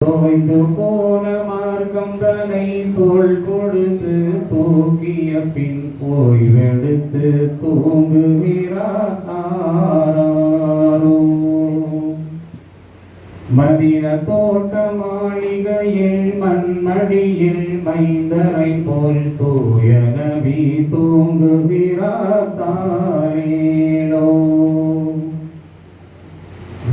தோய்ந்து போன மார்க்கம் தனை தோல் கொடுத்து தூக்கிய பின் ஓய்வெடுத்து தூங்குகிறாரோ மதின தோட்ட மாளிகையில் மண்மடியில் மைந்தரை போல் தூய நபி தூங்குகிறார் தாரேலோ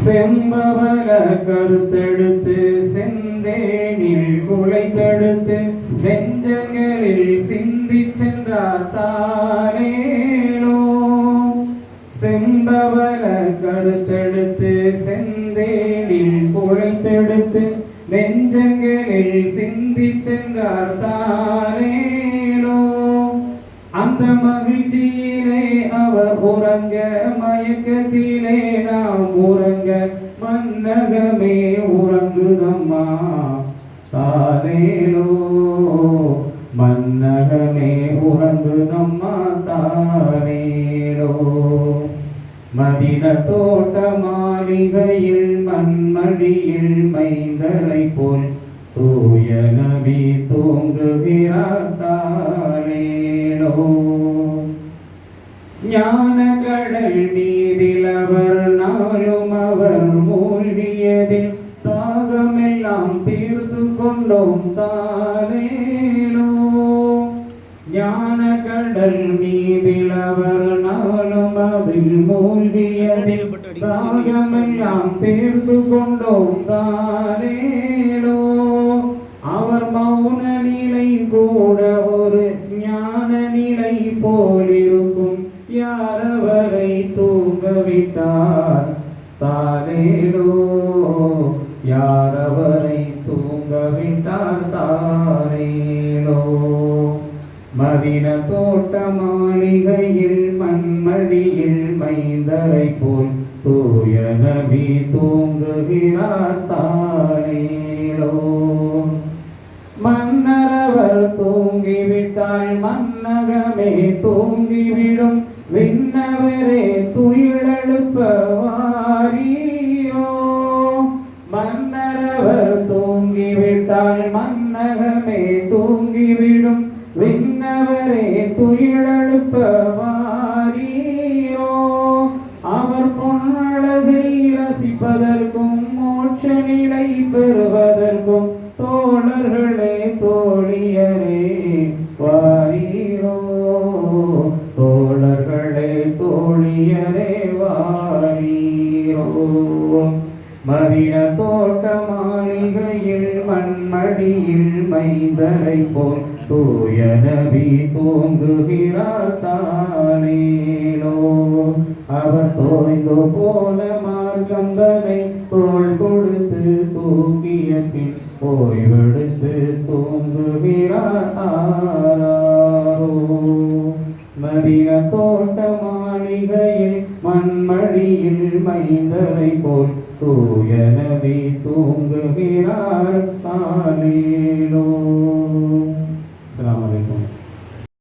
செம்பவன கருத்தெடுத்து செந்தேனில் குலை தடுத்து நெஞ்சங்களில் சிந்தி சென்றார் தானேலோ செம்பவன கருத்தெடுத்து செந்தேனில் குலை தடுத்து நெஞ்சங்களில் சிந்தி சென்றார் தானேலோ அந்த மகிழ்ச்சியிலே அவர் உறங்க மயக்கத்திலே நாம் உறங்க மன்னகமே உறங்குதம்மா தானேலோ மன்னகமே உறங்குதம்மா தானேலோ மதின தோட்ட மாளிகையில் மண்மடியில் மைந்தரை போல் தூய நபி தூங்குகிறார். தானேலோ ஞான கடல் நீ கொண்டோம் தானேனோ ஞான கடல் மீதிலவர் அவர் அதில் மூழ்கியதில் தாகமெல்லாம் தீர்த்து கொண்டோம் தானேனோ அவர் மௌன நிலை கூட ஒரு ஞான நிலை போலிருக்கும். யார் அவரை தூங்கவிட்டார்? தானேனோ? யார் கவிதாரேனோ மதின தோட்ட மாளிகையில் மண்மடியில் மைந்தரை போல் தூய நபி தூங்குகிறார் தாரேனோ மன்னரவர் தூங்கிவிட்டால் மன்னகமே தூங்கிவிடும். விண்ணவரே துயிலெழுப்பவா தூங்கிவிட்டால் மன்னகமே தூங்கிவிடும். விண்ணவரே துயிலெழுப்ப வாரியோ அவர் பொன்னழகை ரசிப்பதற்கும் மோட்ச நிலை பெறுவதற்கும் தோழர்களே தோழியரே வாரீரோ. தோழர்களே தோழியரே வாரீரோ. மதின மாளிகையில் மண்மடியில் மைந்தரை போல் தூய நபி தூங்குகிறார் தானேலோ அவர் தோய்ந்து போல மார்க்கந்தனை தோல் கொடுத்து தூக்கிய பின் ஓய்வெடுத்து தூங்குகிறார் ஆராரோ மதின தோட்ட மாளிகையில் மண்மடியில் மைந்தரை போல் தூய நபி தூங்குகிறார் தானேலோ